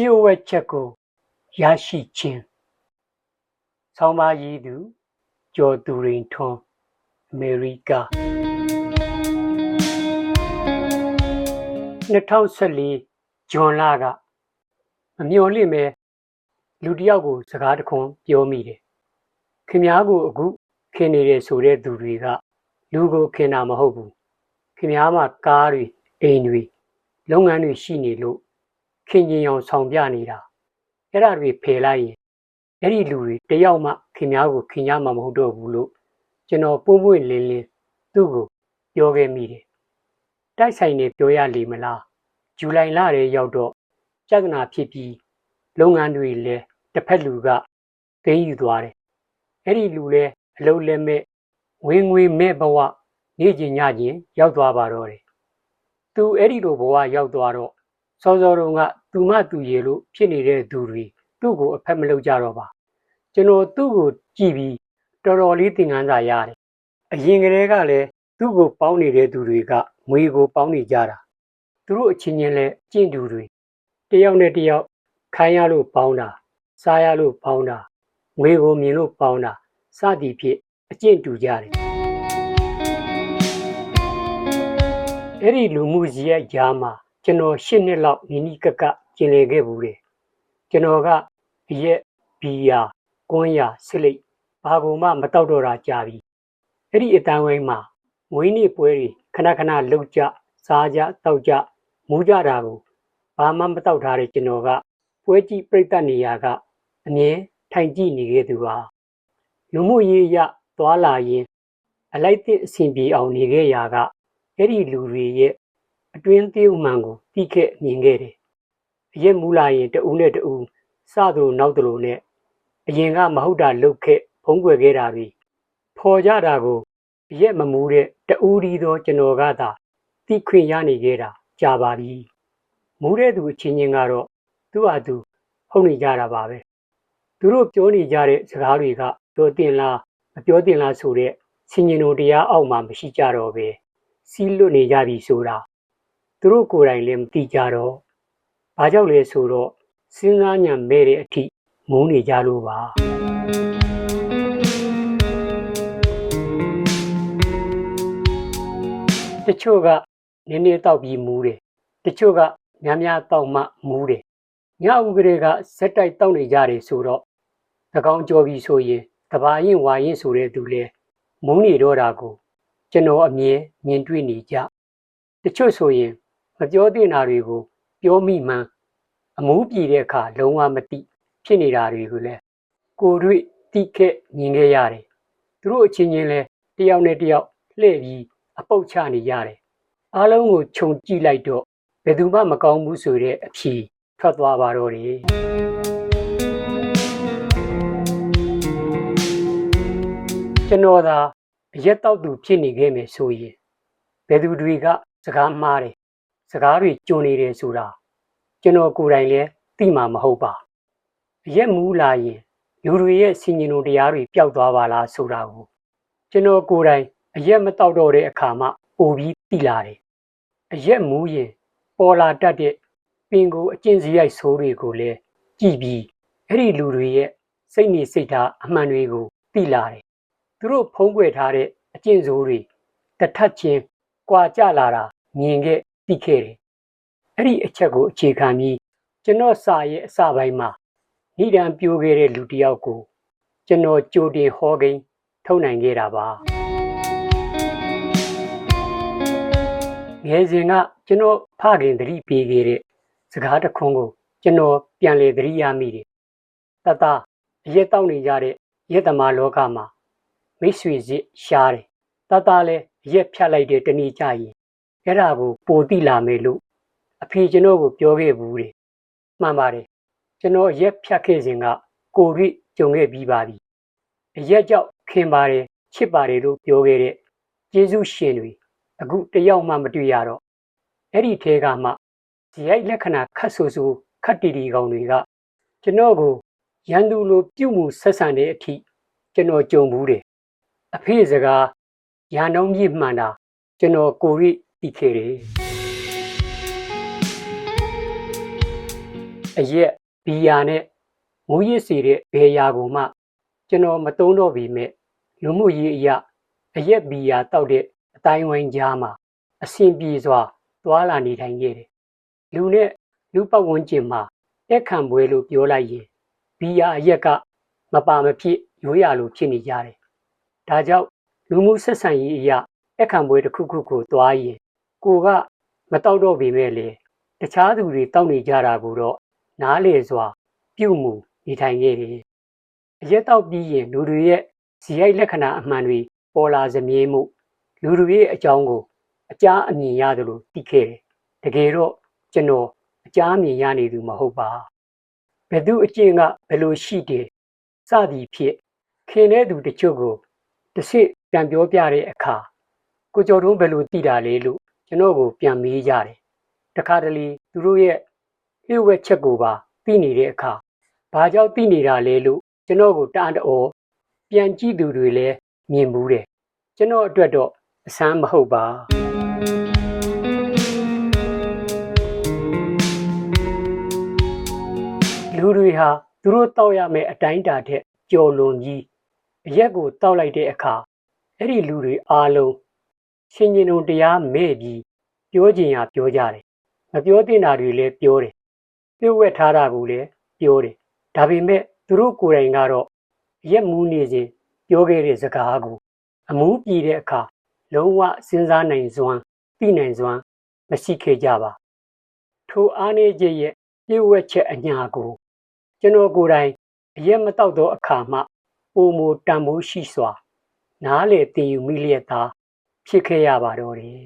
လျှို့ဝှက်ချက်ကိုရရှိခြင်းဆောင်းပါးရေးသူကျော်သူရင်ထွန်းအမေရိက2014ဇွန်လကမမျော်လင့်ပဲလူတစ်ယောက်ကိုစကားတခွန်းပြောမိတယ်ခင်ဗျားကိုအခုခင်နေတယ်ဆိုတဲ့သူတွေကလူကိုခင်တာမဟုတ်ဘူးခင်ဗျားမှာကားတွေအိမ်တွေလုပ်ငန်းတွေရှိနေလို့ ခင်ရင်အောင်ဆောင်ပြနေတာအဲ့ဒါတွေဖယ်လိုက်ရင်အဲ့ဒီလူတွေတယောက်မှခင်ဗျားကိုခင်ရမှာမဟုတ်တော့ဘူးလို့ကျွန်တော်ပုံပွင့်လင်းလင်းသူ့ကိုပြောခဲ့မိတယ်တိုက်ဆိုင်နေပြောရလိမ့်မလားဇူလိုင်လထဲရောက်တော့ကြက်နာဖြစ်ပြီးလုပ်ငန်းတွေလည်းတစ်ဖက်လူကသိမ်းယူသွားတယ်အဲ့ဒီလူလည်းအလုံးလည်းမဲ့ဝင်ငွေမဲ့ဘဝနေ့ကျင်ညကျင်ရောက်သွားပါတော့တယ်သူအဲ့ဒီလိုဘဝရောက်သွားတော့ စောစောတုန်းကသူမသူရေလို့ဖြစ်နေတဲ့သူတွေသူ့ကိုအဖက်မလုပ်ကြတော့ပါကျွန်တော်သူ့ကိုကြည့်ပြီးတော်တော်လေးသင်ခန်းစာရတယ်အရင်ကတည်းကလည်းသူ့ကိုပေါင်းနေတဲ့သူတွေကငွေကိုပေါင်းနေကြတာသူတို့အချင်းချင်းလဲအကျင့်တူတွေတယောက်နဲ့တယောက်ခိုင်းရလို့ပေါင်းတာစားရလို့ပေါင်းတာငွေကိုမြင်လို့ပေါင်းတာစသည်ဖြင့်အကျင့်တူကြတယ်အဲ့ဒီလူမှုကြီးရဲ့ကြားမှာ ကျွန်တော်၈နှစ်လောက်နီးနီးကပ်ကပ်ကျင်လည်ခဲ့ဘူးတယ်ကျွန်တော်ကအရက်ဘီယာကွန်းရာဆစ်လိတ်ဘာကုန်မှမတောက်တော့တာကြာပြီအဲ့ဒီအတန်းဝိုင်းမှာငွေနေ့ပွဲတွေခဏခဏလှုပ်ကြစားကြတောက်ကြမူးကြတာကိုဘာမှမတောက်ထားတဲ့ကျွန်တော်ကပွဲကြည့်ပြိတ္တနေရာကအမြဲထိုင်ကြည့်နေခဲ့သူပါလူမှုရေးရသွာလာရင်အလိုက်တဲ့အစဉ်ပြေအောင်နေခဲ့ရာကအဲ့ဒီလူတွေရဲ့ အတွင်းသေးဥမှန်ကိုတိခက်မြင်ခဲ့တယ်။အရက်မူလာရင်တဦးနဲ့တဦးစသလိုနောက်သလိုနဲ့အရင်ကမဟုတ်တာလုတ်ခက်ဖုံးကွယ်ခဲ့တာပြီးဖော်ကြတာကိုအရက်မမူတဲ့တဦးဒီသောကျွန်တော်ကသာတိခွင့်ရနေခဲ့တာကြာပါပြီ။မူတဲ့သူအချင်းချင်းကတော့သူ့ဟာသူဟုတ်နေကြတာပါပဲ။သူတို့ပြောနေကြတဲ့စကားတွေကပြောတင်လားမပြောတင်လားဆိုတဲ့စင်ញင်တို့တရားအောက်မှာမရှိကြတော့ပဲစီးလွတ်နေကြပြီဆိုတာ သူတို့ကိုယ်တိုင်လည်းမသိကြတော့ဘာကြောင့်လဲဆိုတော့စဉ်းစားညံမဲ့တဲ့အထိမုန်းနေကြလို့ပါတချို့ကနည်းနည်းတောက်ပြီးမူးတယ်တချို့ကများများတောက်မှမူးတယ်ညဥကလေးကဇက်တိုက်တောက်နေကြတယ်ဆိုတော့၎င်းကြောပြီးဆိုရင်တဘာရင်ဝါရင်ဆိုတဲ့သူလဲမုန်းနေတော့တာကို ကျွန်တော်အမြဲမြင်တွေ့နေကြတချို့ဆိုရင် မပြောသင့်တာတွေကိုပြောမိမှန်းအမူးပြည်တဲ့အခါလုံးဝမသိဖြစ်နေတာတွေကိုလည်းကိုတွေ့တိခက်မြင်ခဲ့ရတယ်သူတို့အချင်းချင်းလဲတယောက်နဲ့တယောက်လှည့်ပြီးအပုတ်ချနေရတယ်အားလုံးကိုခြုံကြည့်လိုက်တော့ဘယ်သူမှမကောင်းဘူးဆိုတဲ့အဖြေထွက်သွားပါတော့တယ်ကျွန်တော်သာအရက်တောက်သူဖြစ်နေခဲ့မယ်ဆိုရင်ဘယ်သူတွေကစကားမှားတယ် စကားတွေကြုံနေတယ်ဆိုတာကျွန်တော်ကိုယ်တိုင်လည်းသိမှာမဟုတ်ပါအရက်မူးလာရင်လူတွေရဲ့စင်ញင်တို့တရားတွေပျောက်သွားပါလားဆိုတာကိုကျွန်တော်ကိုယ်တိုင်အရက်မတောက်တော့တဲ့အခါမှပိုပြီးသိလာတယ်အရက်မူးရင်ပေါ်လာတတ်တဲ့ပင်ကိုအကျင့်စရိုက်ဆိုးတွေကိုလည်းကြည့်ပြီးအဲ့ဒီလူတွေရဲ့စိတ်နေစိတ်ထားအမှန်တွေကိုသိလာတယ်သူတို့ဖုံးကွယ်ထားတဲ့အကျင့်ဆိုးတွေတထက်ချင်းကွာကြလာတာမြင်ခဲ့ သိခဲ့တယ်အဲ့ဒီအချက်ကိုအခြေခံပြီးကျွန်တော်စာရဲ့အစပိုင်းမှာဏိဒံပြိုးခဲ့တဲ့လူတစ်ယောက်ကိုကျွန်တော်ကြိုတင်ဟောကိန်းထုတ်နိုင်ခဲ့တာပါငယ်စဉ်ကကျွန်တော်ဖခင်သတိပေးခဲ့တဲ့စကားတစ်ခွန်းကိုကျွန်တော်ပြန်လေသတိရမိတယ်တတအရက်တောက်နေကြတဲ့ရက်သမားလောကမှာမိတ်ဆွေစစ်ရှားတယ်တတလည်းရက်ဖြတ်လိုက်တဲ့တနည်းကြရင် အဲ့ဒါကိုပိုတိလာမယ်လို့အဖေကျွန်တော်ကိုပြောခဲ့ဘူးတယ်မှန်ပါတယ်ကျွန်တော်ရက်ဖြတ်ခဲ့စဉ်ကကိုရိကြုံခဲ့ပြီးပါပြီအရက်ကြောက်ခင်ပါတယ်ချစ်ပါတယ်လို့ပြောခဲ့တဲ့ကျေးဇူးရှင်တွေအခုတယောက်မှမတွေ့ရတော့အဲ့ဒီထဲကမှဇယိုက်လက္ခဏာခတ်ဆူဆူခတ်တီတီကောင်တွေကကျွန်တော်ကိုရန်သူလိုပြုမှုဆက်ဆံတဲ့အထိကျွန်တော်ကြုံဘူးတယ်အဖေစကားရန်နှုံးပြမှန်တာကျွန်တော်ကိုရိ သိခဲ့တယ်အအရက်ဘီယာနဲ့မူးယစ်စေတဲ့ဘယ်ရာကိုမှကျွန်တော်မသုံးတော့ပေမဲ့လူမှုရေးအရာအရက်ဘီယာတောက်တဲ့အတိုင်းဝိုင်းကြားမှာအဆင်ပြေစွာသွာလာနေထိုင်ခဲ့တယ်လူနဲ့လူပတ်ဝန်းကျင်မှာတက်ခံပွဲလို့ပြောလိုက်ရင်ဘီယာအရက်ကမပါမဖြစ်ရိုးရလိုဖြစ်နေကြတယ်ဒါကြောင့်လူမှုဆက်ဆံရေးအရာတက်ခံပွဲတစ်ခုခုကိုသွားရင် ကိုကမတောက်တော့ပေမဲ့လေတခြားသူတွေတောက်နေကြတာကိုတော့နားလေစွာ ပြုမှုနေထိုင်ခဲ့တယ်။အရက်တောက်ပြီးရင်လူတွေရဲ့ဇီရိုက်လက္ခဏာအမှန်တွေပေါ်လာစမြဲမှုလူတွေရဲ့အကြောင်းကိုအကြားအမြင်ရတယ်လို့သိခဲ့တယ်။တကယ်တော့ကျွန်တော်အကြားအမြင်ရနေသူမဟုတ်ပါ။ဘယ်သူအကျင့်ကဘယ်လိုရှိတယ်စသည်ဖြစ်ခင်တဲ့သူတချို့ကိုတစ်စစ်ပြန်ပြောပြတဲ့အခါကိုကျော်တုံးဘယ်လိုသိတာလဲလို့ ကျွန်တော်ကိုပြန်မေးကြတယ်။တခါတလေသူတို့ရဲ့လျှို့ဝှက်ချက်ကိုပါသိနေတဲ့အခါဘာကြောင့်သိနေတာလဲလို့ကျွန်တော်ကိုတအံ့တော်ပြန်ကြည့်သူတွေလည်းမြင်ဘူးတယ်ကျွန်တော်အတွက်တော့အဆန်းမဟုတ်ပါလူတွေဟာသူတို့တောက်ရမယ့်အတိုင်းအတာထက်ကြော်လွန်ကြီးအရက်ကိုတောက်လိုက်တဲ့အခါအဲ့ဒီလူတွေအားလုံး ရှင်ရှင်တို့တရားမဲ့ပြီးပြောကြင်ရပြောကြတယ်မပြောသင့်တာတွေလည်းပြောတယ်ပြုတ်ဝက်ထားတာကိုလည်းပြောတယ်ဒါပေမဲ့သူတို့ကိုယ်တိုင်ကတော့ရက်မူးနေစဉ်ပြောခဲ့တဲ့စကားကိုအမူးပြည်တဲ့အခါလုံးဝစဉ်းစားနိုင်စွမ်းသိနိုင်စွမ်းမရှိခဲ့ကြပါထိုအားနေခြင်းရဲ့ပြည့်ဝက်ချက်အညာကိုကျွန်တော်ကိုယ်တိုင်အရက်မတောက်သောအခါမှပုံမူတန်မိုးရှိစွာ နားလေတင်ယူမိလျက်သား ဖြစ်ခဲ့ရပါတော့တယ်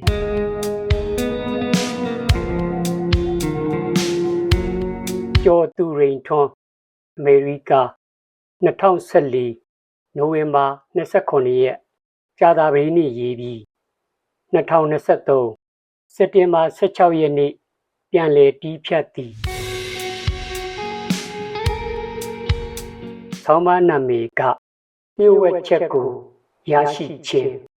ကျော်သူရိန်ထွန်းအမေရိက2014နိုဝင်ဘာ29ရက်ကြာသပတေးနေ့ရေးပြီး2023စက်တင်ဘာ16ရက်နေ့ပြန်လည်တီးဖြတ်သည်ဆောင်းပါးနာမည်ကမြို့ဝက်ချက်ကိုရရှိခြင်း